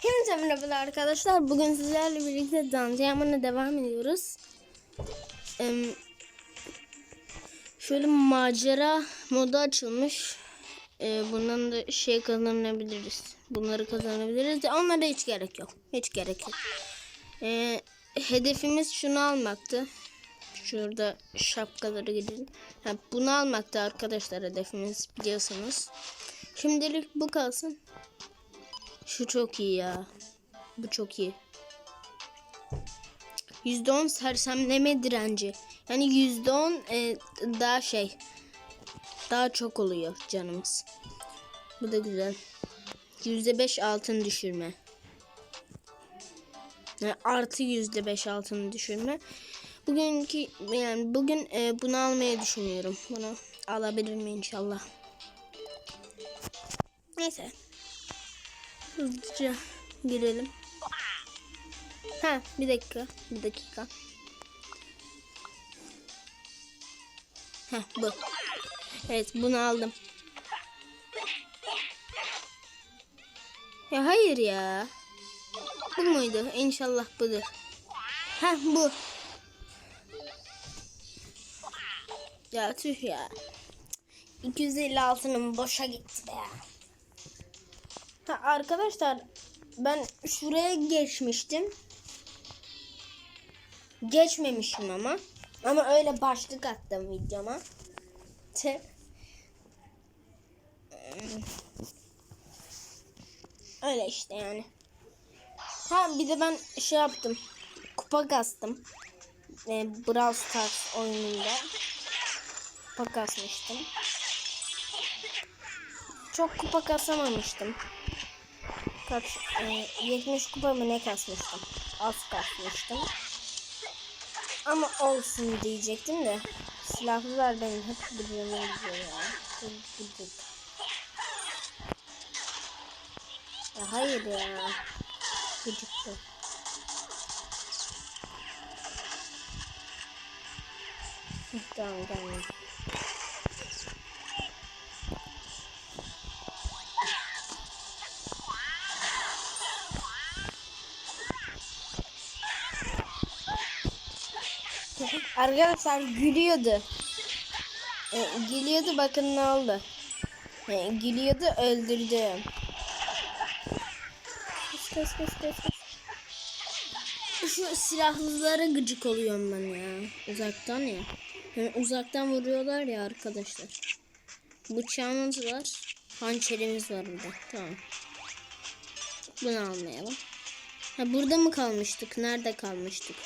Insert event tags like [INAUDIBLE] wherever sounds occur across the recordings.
Hepinize merhabalar arkadaşlar. Bugün sizlerle birlikte Dandiyaman'a devam ediyoruz. Şöyle macera modu açılmış. Ee, bundan da şey kazanabiliriz. Bunları kazanabiliriz. Onlara hiç gerek yok. Hiç gerek yok. Ee, hedefimiz şunu almaktı. Şurada şapkaları gidelim. Bunu almaktı arkadaşlar hedefimiz biliyorsunuz. Şimdilik bu kalsın. Şu çok iyi ya. Bu çok iyi. %10 sersemleme direnci. Yani %10 e, daha şey. Daha çok oluyor canımız. Bu da güzel. %5 altın düşürme. Yani artı %5 altın düşürme. Bugünkü yani bugün e, bunu almayı düşünüyorum. Bunu alabilirim inşallah. Neyse. Hızlıca girelim. Ha bir dakika. Bir dakika. Ha bu. Evet bunu aldım. Ya hayır ya. Bu muydu? İnşallah budur. Ha bu. Ya tüh ya. 250 altınım boşa gitti be. Ha, arkadaşlar ben şuraya geçmiştim. Geçmemişim ama. Ama öyle başlık attım videoma. Te. Öyle işte yani. Ha bir de ben şey yaptım. Kupa kastım. E, Brawl Stars oyununda. Kupa kasmıştım. Çok kupa kasamamıştım. Kaç, e, 70 kupa mı ne kasmıştım? Az kasmıştım. Ama olsun diyecektim de. Silahlılar benim hep biliyorum gidiyor ya. Gıdık. Ya hayır ya. Gıcıktı. Heh, Tamam tamam. Arkadaşlar gülüyordu. E, gülüyordu bakın ne oldu. E, gülüyordu öldürdüm. Kes kes kes kes. Şu silahlılara gıcık oluyorum ben ya. Uzaktan ya. Yani uzaktan vuruyorlar ya arkadaşlar. Bıçağımız var. Hançerimiz var burada. Tamam. Bunu almayalım. Ha burada mı kalmıştık? Nerede kalmıştık?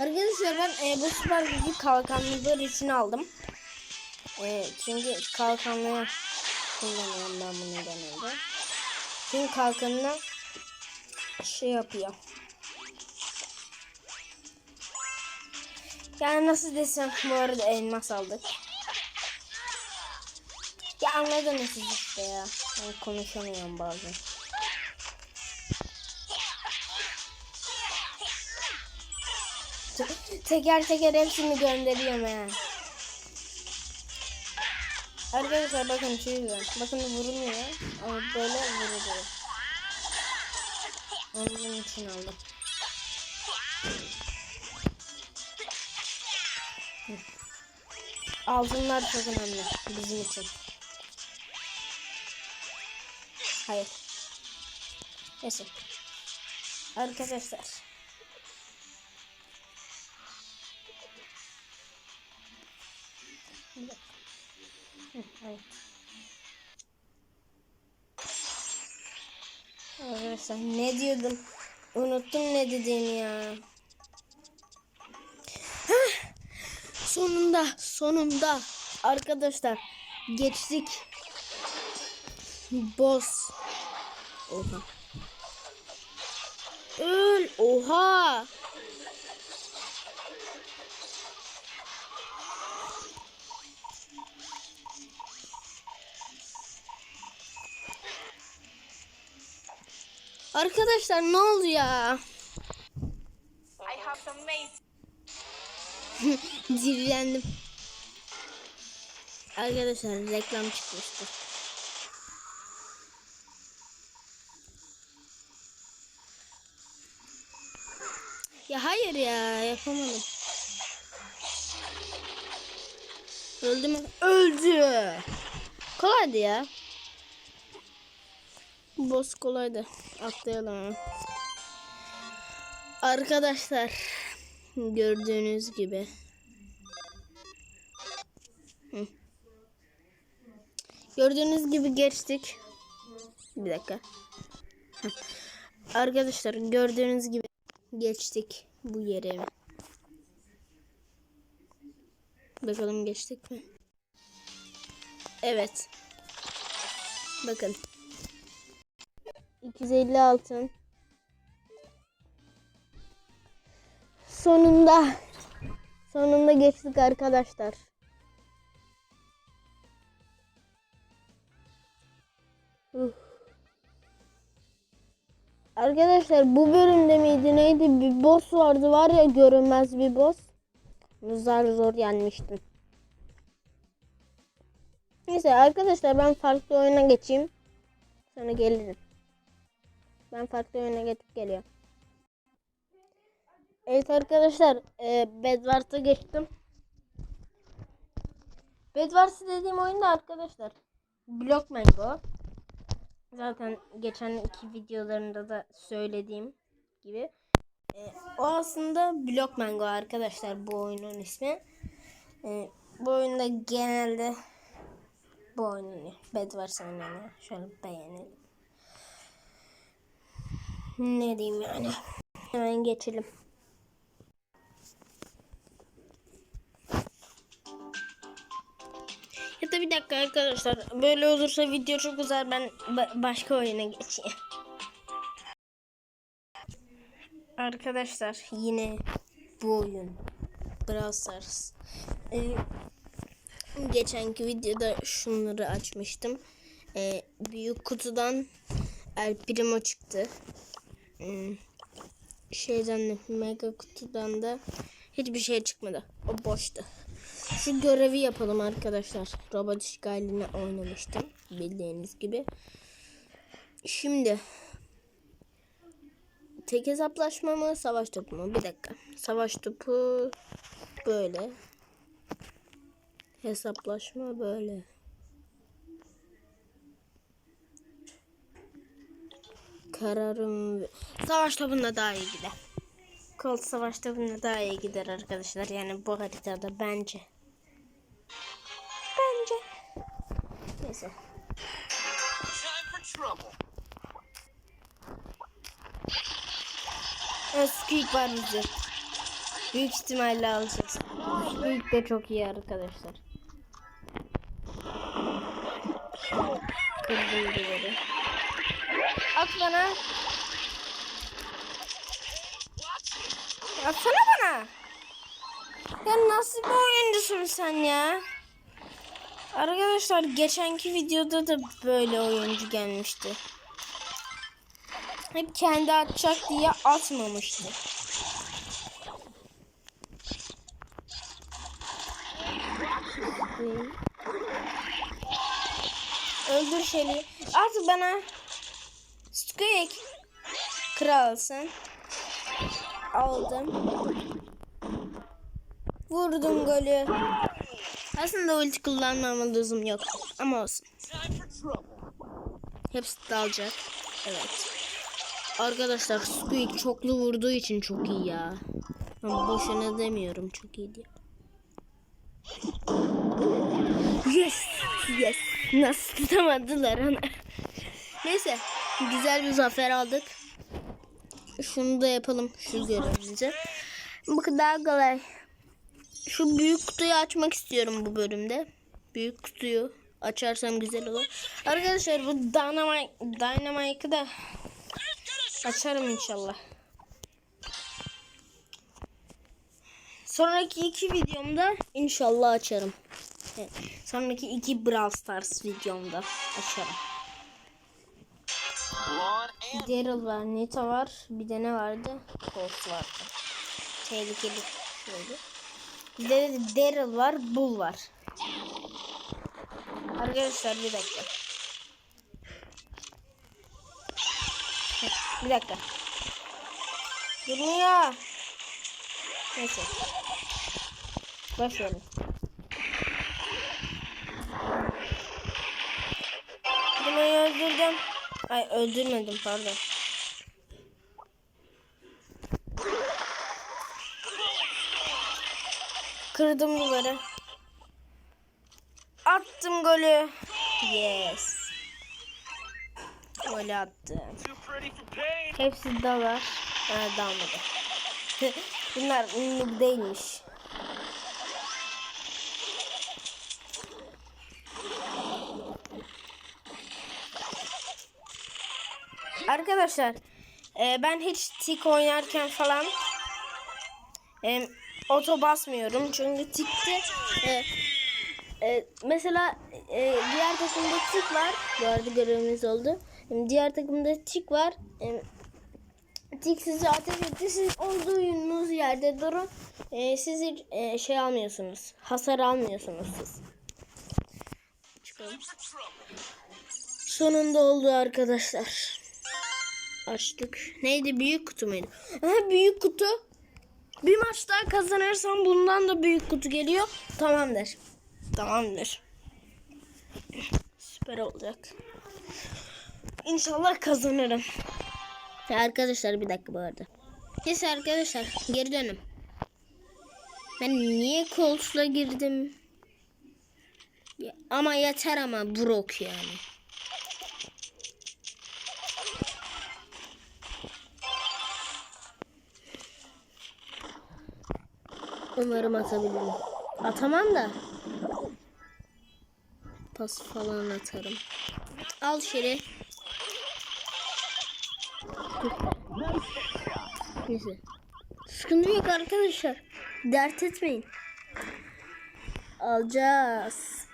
Arkadaşlar ben e, bu süper gücü kalkanlılar için aldım. E, çünkü kalkanlığı kullanıyorum ben bunu genelde. Çünkü kalkanına şey yapıyor. Yani nasıl desem bu arada elmas aldık. Ya anladınız işte ya. Ben konuşamıyorum bazen. Teker teker hepsini gönderiyorum he. Arkadaşlar bakın şey güzel. Bakın vurulmuyor ama böyle vuruluyor. Onun için aldım. Altınlar çok önemli bizim için. Hayır. Neyse. Arkadaşlar. Evet. Arkadaşlar ne diyordum? Unuttum ne dediğimi ya. Hah! Sonunda, sonunda arkadaşlar geçtik. Boss. Oha. Öl. Oha. Arkadaşlar ne oldu ya? I have some. Zirlendim. [LAUGHS] Arkadaşlar reklam çıkmıştı. Ya hayır ya yapamadım. Öldü mü? Öldü. Kolaydı ya. Boss kolaydı. Atlayalım. Arkadaşlar gördüğünüz gibi. Gördüğünüz gibi geçtik. Bir dakika. Arkadaşlar gördüğünüz gibi geçtik bu yere. Bakalım geçtik mi? Evet. Bakın. 250 altın. Sonunda. Sonunda geçtik arkadaşlar. Uf. Arkadaşlar bu bölümde miydi neydi bir boss vardı var ya görünmez bir boss. Zar zor yenmiştim. Neyse arkadaşlar ben farklı oyuna geçeyim. Sonra gelirim. Ben farklı oyuna geçip geliyorum. Evet arkadaşlar e, Bedwars'a geçtim. Bedwars dediğim oyunda arkadaşlar Block Mango. Zaten geçen iki videolarında da söylediğim gibi. E, o aslında Block Mango arkadaşlar bu oyunun ismi. E, bu oyunda genelde bu oynanıyor. Bedwars oynanıyor. Şöyle beğenelim. Ne diyeyim yani. Hemen geçelim. Ya da bir dakika arkadaşlar. Böyle olursa video çok uzar. Ben ba- başka oyuna geçeyim. Arkadaşlar yine bu oyun. Brawl Stars. Ee, geçenki videoda şunları açmıştım. Ee, büyük kutudan El Primo çıktı. Hmm, şeyden de mega kutudan da hiçbir şey çıkmadı. O boştu. Şu görevi yapalım arkadaşlar. Robot işgalini oynamıştım. Bildiğiniz gibi. Şimdi tek hesaplaşma mı savaş topu mu? Bir dakika. Savaş topu böyle. Hesaplaşma böyle. Kararım savaş topunda daha iyi gider. Colt savaş topunda daha iyi gider arkadaşlar. Yani bu haritada bence. Bence. Neyse. Evet, Squeak var bizde. Büyük ihtimalle alacağız. Squeak de çok iyi arkadaşlar. Kırdım birileri. Bana. Atsana bana. Ya nasıl bir oyuncusun sen ya? Arkadaşlar geçenki videoda da böyle oyuncu gelmişti. Hep kendi atacak diye atmamıştı. Öldür Shelly. At bana. Squeak. Kralsın. Aldım. Vurdum golü. Aslında ulti kullanmama lüzum yok. Ama olsun. Hepsi dalacak. Evet. Arkadaşlar Squeak çoklu vurduğu için çok iyi ya. Ama boşuna demiyorum çok iyi diye. Yes. Yes. Nasıl tutamadılar onu. [LAUGHS] Neyse. Güzel bir zafer aldık. Şunu da yapalım. Şu görevimizi. Bu kadar kolay. Şu büyük kutuyu açmak istiyorum bu bölümde. Büyük kutuyu açarsam güzel olur. Arkadaşlar bu Dynamite, Dynamite'ı da açarım inşallah. Sonraki iki videomda inşallah açarım. Sonraki iki Brawl Stars videomda açarım. Daryl var, Nita var. Bir de ne vardı? Colt vardı. Tehlikeli şöyle. Bir de Daryl var, Bull var. Arkadaşlar bir dakika. Bir dakika. Durmuyor. Neyse. Başlayalım. Ay öldürmedim pardon. Kırdım duvarı. Attım golü. Yes. Golü attım. Hepsi de var. Ha dalmadı. [LAUGHS] Bunlar ünlü değilmiş. Arkadaşlar e, ben hiç tik oynarken falan e, oto basmıyorum. Çünkü tikte e, e, mesela e, diğer takımda tik var. Bu arada görevimiz oldu. E, diğer takımda tik var. E, tik sizi ateş etti. Siz olduğunuz yerde durun. E, siz e, şey almıyorsunuz. Hasar almıyorsunuz siz. Çıkalım. Sonunda oldu arkadaşlar. Açtık. Neydi büyük kutu muydu? Büyük kutu. Bir maç daha kazanırsam bundan da büyük kutu geliyor. Tamamdır. Tamamdır. Süper olacak. İnşallah kazanırım. Ya arkadaşlar bir dakika bu arada. Neyse arkadaşlar geri dönüm. Ben niye Colts'la girdim? Ya, ama yeter ama Brock yani. Umarım atabilirim. Atamam da. Pas falan atarım. Al şeri. Neyse. Sıkıntı yok arkadaşlar. Dert etmeyin. Alacağız.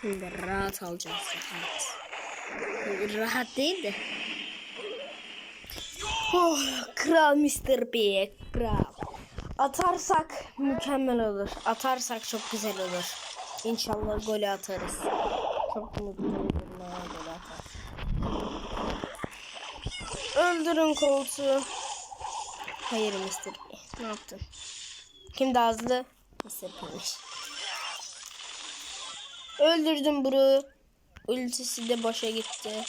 Şimdi rahat alacağız. Rahat. Rahat değil de. Oh, kral Mr. P. Kral. Atarsak mükemmel olur. Atarsak çok güzel olur. İnşallah golü atarız. Çok mutlu olurum. Öldürün koltuğu. Hayır Mr. P. Ne yaptın? Kim daha hızlı? Mr. P'miş. Öldürdüm bunu. Ultisi de boşa gitti.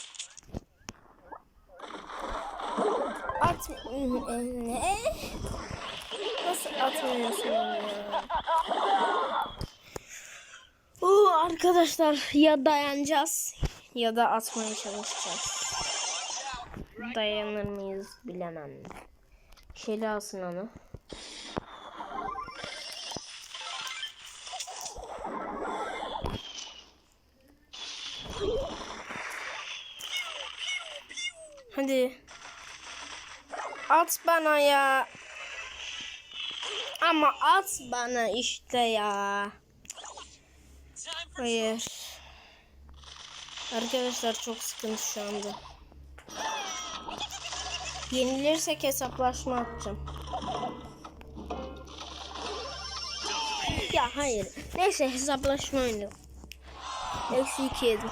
At ne? Atmıyorsun ya? Arkadaşlar ya dayanacağız ya da atmaya çalışacağız. Dayanır mıyız bilemem. Şeli alsın onu. Hadi. At bana ya. Ama at bana işte ya. Hayır. Arkadaşlar çok sıkıntı şu anda. Yenilirsek hesaplaşma atacağım. Ya hayır. Neyse hesaplaşma oynayalım. Eksi iki yedim.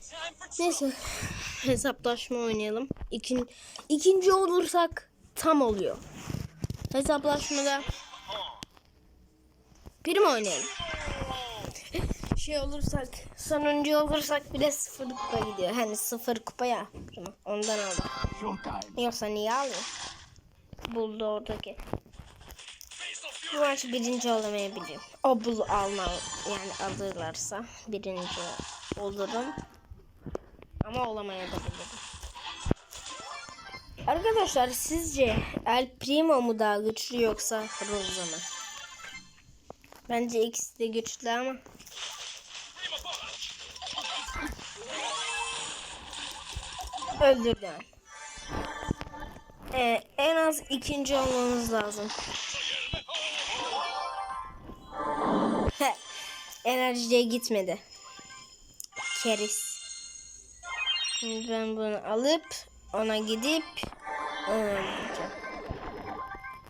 time for Neyse hesaplaşma oynayalım. İkin, ikinci olursak tam oluyor. Hesaplaşmada prim oynayalım. Şey olursak sonuncu olursak bile sıfır kupa gidiyor. Hani sıfır kupa ya. Ondan aldım. Yoksa niye alayım? Buldu oradaki. Bu maç birinci olamayabilirim. O bul alma yani alırlarsa birinci olurum. Ama olamayabilirim. Arkadaşlar sizce El Primo mu daha güçlü yoksa Rosa mı? Bence ikisi de güçlü ama. Öldürdüm. Ee, en az ikinci olmamız lazım. [LAUGHS] Enerjiye gitmedi. Keris. Ben bunu alıp ona gidip öldüreceğim.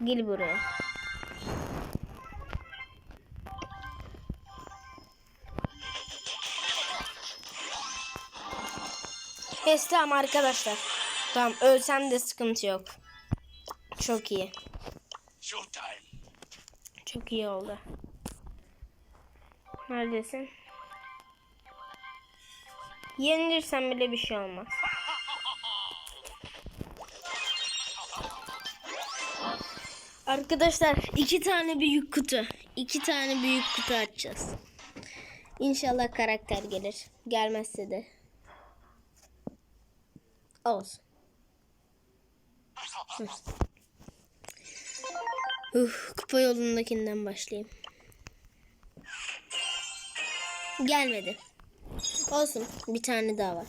Gel buraya. Yes arkadaşlar. Tamam ölsem de sıkıntı yok. Çok iyi. Çok iyi oldu. Neredesin? Yenilirsen bile bir şey olmaz. Arkadaşlar iki tane büyük kutu. iki tane büyük kutu açacağız. İnşallah karakter gelir. Gelmezse de. Olsun. Uf, kupa yolundakinden başlayayım. Gelmedi. Olsun. Bir tane daha var.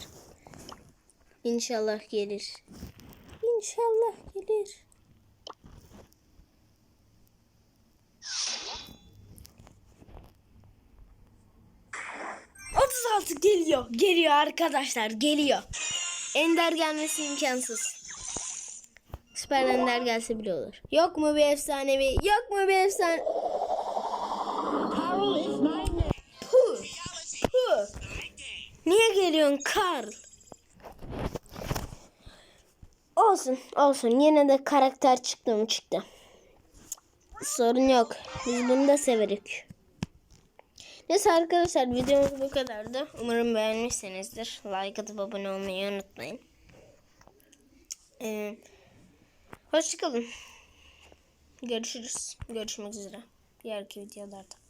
İnşallah gelir. İnşallah gelir. Geliyor. Geliyor arkadaşlar. Geliyor. Ender gelmesi imkansız. Süper Ender gelse bile olur. Yok mu bir efsanevi? Yok mu bir efsane? Puh. Puh. Niye geliyorsun Karl? Olsun olsun yine de karakter çıktı mı çıktı. Sorun yok. Biz bunu da severik. Neyse arkadaşlar videomuz bu kadardı. Umarım beğenmişsinizdir. Like atıp abone olmayı unutmayın. Ee, hoşçakalın. Görüşürüz. Görüşmek üzere. Diğerki videolarda.